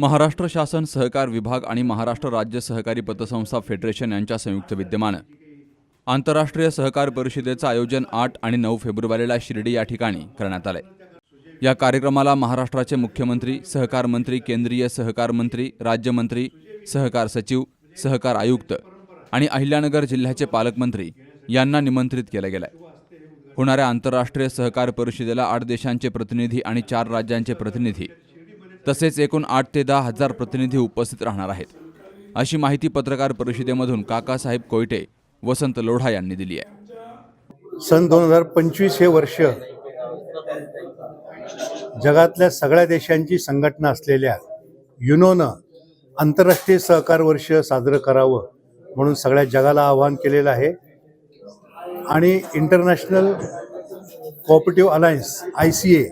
महाराष्ट्र शासन सहकार विभाग आणि महाराष्ट्र राज्य सहकारी पतसंस्था फेडरेशन यांच्या संयुक्त विद्यमानं. आंतरराष्ट्रीय सहकार परिषदेचं आयोजन आठ आणि नऊ फेब्रुवारीला शिर्डी या ठिकाणी करण्यात आलंय. या कार्यक्रमाला महाराष्ट्राचे मुख्यमंत्री सहकार मंत्री केंद्रीय सहकार मंत्री राज्यमंत्री सहकार सचिव सहकार आयुक्त आणि अहिल्यानगर जिल्ह्याचे पालकमंत्री यांना निमंत्रित केलं गेलंय. होणाऱ्या आंतरराष्ट्रीय सहकार परिषदेला आठ देशांचे प्रतिनिधी आणि चार राज्यांचे प्रतिनिधी तसेच एकूण आठ ते दहा हजार प्रतिनिधी उपस्थित राहणार आहेत. अशी माहिती पत्रकार परिषदेमधून काकासाहेब कोयटे वसंत लोढा यांनी दिली आहे. सन दोन हजार पंचवीस हे वर्ष जगातल्या सगळ्या देशांची संघटना असलेल्या युनोनं आंतरराष्ट्रीय सहकार वर्ष साजरं करावं म्हणून सगळ्या जगाला आवाहन केलेलं आहे. आणि international cooperative alliance I C A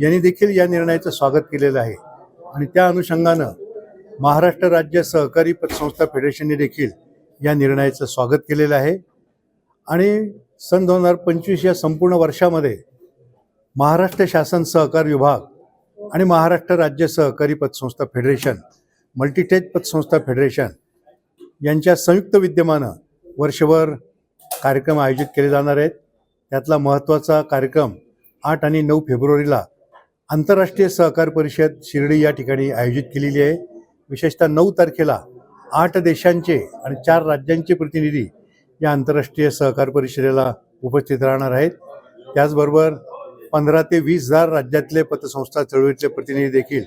यांनी देखील या निर्णयाचं स्वागत केलेलं आहे. आणि त्या अनुषंगानं महाराष्ट्र राज्य सहकारी पतसंस्था फेडरेशनने देखील या निर्णयाचं स्वागत केलेलं आहे. आणि सन दोन हजार पंचवीस या संपूर्ण वर्षामध्ये महाराष्ट्र शासन सहकार विभाग आणि महाराष्ट्र राज्य सहकारी पतसंस्था फेडरेशन मल्टीटेज पतसंस्था फेडरेशन यांच्या संयुक्त विद्यमानं वर्षभर कार्यक्रम आयोजित केले जाणार आहेत. त्यातला महत्त्वाचा कार्यक्रम आठ आणि नऊ फेब्रुवारीला आंतरराष्ट्रीय सहकार परिषद शिर्डी या ठिकाणी आयोजित केलेली आहे. विशेषतः नऊ तारखेला आठ देशांचे आणि चार राज्यांचे प्रतिनिधी या आंतरराष्ट्रीय सहकार परिषदेला उपस्थित राहणार आहेत. त्याचबरोबर पंधरा ते वीस हजार राज्यातले पतसंस्था चळवळीतले प्रतिनिधी देखील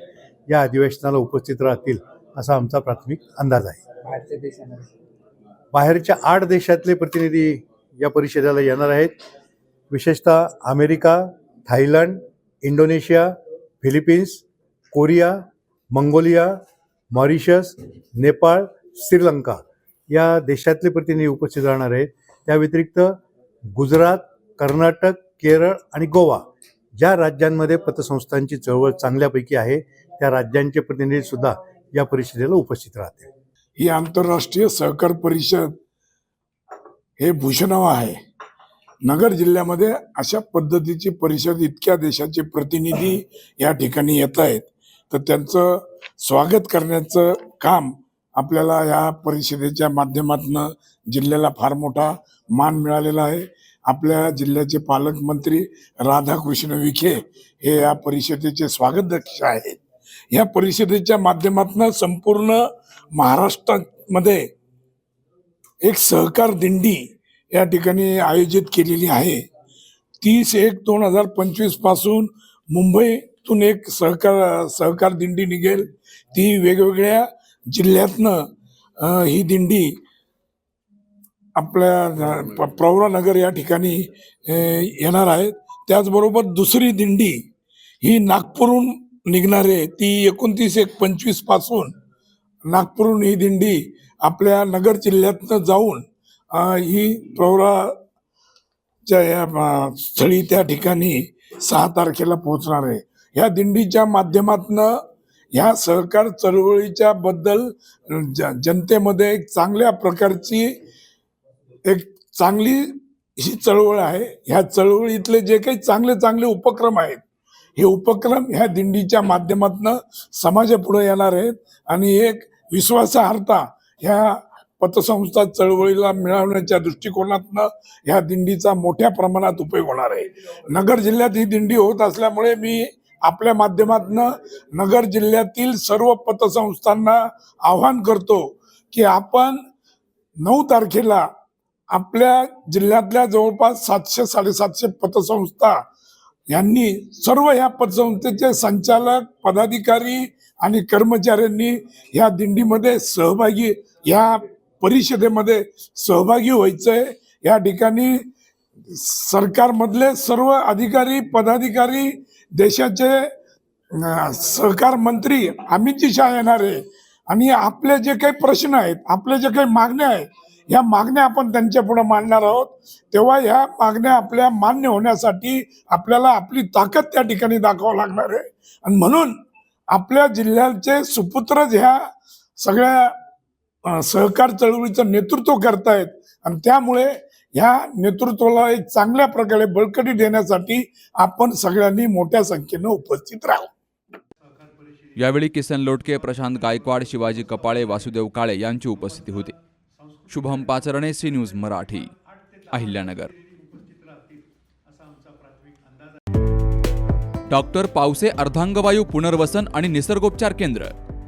या अधिवेशनाला उपस्थित राहतील असा आमचा प्राथमिक अंदाज आहे. बाहेरच्या आठ देशातले प्रतिनिधी या परिषदेला येणार आहेत. विशेषतः America Thailand Indonesia Philippines Korea Mongolia Mauritius Nepal Sri Lanka या देशातले प्रतिनिधी उपस्थित राहणार आहेत. त्या व्यतिरिक्त गुजरात कर्नाटक केरळ आणि गोवा ज्या राज्यांमध्ये पतसंस्थांची चळवळ चांगल्यापैकी आहे. त्या राज्यांचे प्रतिनिधी सुद्धा या परिषदेला उपस्थित राहतील. ही आंतरराष्ट्रीय सहकार परिषद हे भूषणाव आहे. नगर जिल्ह्यामध्ये अशा पद्धतीची परिषद इतक्या देशाचे प्रतिनिधी या ठिकाणी येत आहेत. तर त्यांचं स्वागत करण्याचं काम आपल्याला या परिषदेच्या माध्यमातून जिल्ह्याला फार मोठा मान मिळालेला आहे. आपल्या जिल्ह्याचे पालकमंत्री राधाकृष्ण विखे हे या परिषदेचे स्वागताध्यक्ष आहेत. या परिषदेच्या माध्यमातून संपूर्ण महाराष्ट्रामध्ये एक सहकार दिंडी या ठिकाणी आयोजित केलेली आहे. तीस एक दोन हजार पंचवीसपासून मुंबईतून एक सहकार सहकार दिंडी निघेल. ती वेगवेगळ्या जिल्ह्यातनं ही दिंडी आपल्या प्रवरानगर या ठिकाणी येणार आहे. त्याचबरोबर दुसरी दिंडी ही नागपूरहून निघणारे ती एकोणतीस एक पंचवीसपासून नागपूरहून ही दिंडी आपल्या नगर जिल्ह्यातनं जाऊन ही प्रवराच्या या स्थळी त्या ठिकाणी सहा तारखेला पोहोचणार आहे. ह्या दिंडीच्या माध्यमातनं ह्या सहकार चळवळीच्या बद्दल जनतेमध्ये एक चांगल्या प्रकारची एक चांगली ही चळवळ आहे. ह्या चळवळीतले जे काही चांगले चांगले उपक्रम आहेत हे उपक्रम ह्या दिंडीच्या माध्यमातून समाजापुढे येणार आहेत. आणि एक विश्वासार्हता ह्या पतसंस्था चळवळीला मिळवण्याच्या दृष्टिकोनातनं ह्या दिंडीचा मोठ्या प्रमाणात उपयोग होणार आहे. नगर जिल्ह्यात ही दिंडी होत असल्यामुळे मी आपल्या माध्यमातनं नगर जिल्ह्यातील सर्व पतसंस्थांना आव्हान करतो की आपण नऊ तारखेला आपल्या जिल्ह्यातल्या जवळपास सातशे साडेसातशे पतसंस्था यांनी सर्व ह्या पतसंस्थेचे संचालक पदाधिकारी आणि कर्मचाऱ्यांनी ह्या दिंडीमध्ये सहभागी या परिषदेमध्ये सहभागी व्हायचंय. या ठिकाणी सरकारमधले सर्व अधिकारी पदाधिकारी देशाचे सहकार मंत्री अमितजी शाह येणार आहे. आणि आपले जे काही प्रश्न आहेत आपले जे काही मागण्या आहेत या मागण्या आपण त्यांच्या पुढे मांडणार आहोत. तेव्हा ह्या मागण्या आपल्या मान्य होण्यासाठी आपल्याला आपली ताकद त्या ठिकाणी दाखवावं लागणार आहे. आणि म्हणून आपल्या जिल्ह्याचे सुपुत्रच ह्या सगळ्या सहकार चळवळीचं नेतृत्व करतायत. आणि त्यामुळे ह्या नेतृत्वाला एक चांगल्या प्रकारे बळकटी देण्यासाठी आपण सगळ्यांनी मोठ्या संख्येनं उपस्थित राहू यावेळी किसन लोटके प्रशांत गायकवाड शिवाजी कपाळे वासुदेव काळे यांची उपस्थिती होती. Shubham Pacharne C news Marathi Ahilyanagar. Doctor Pawase अर्धांगवायू पुनर्वसन आणि निसर्गोपचार केंद्र.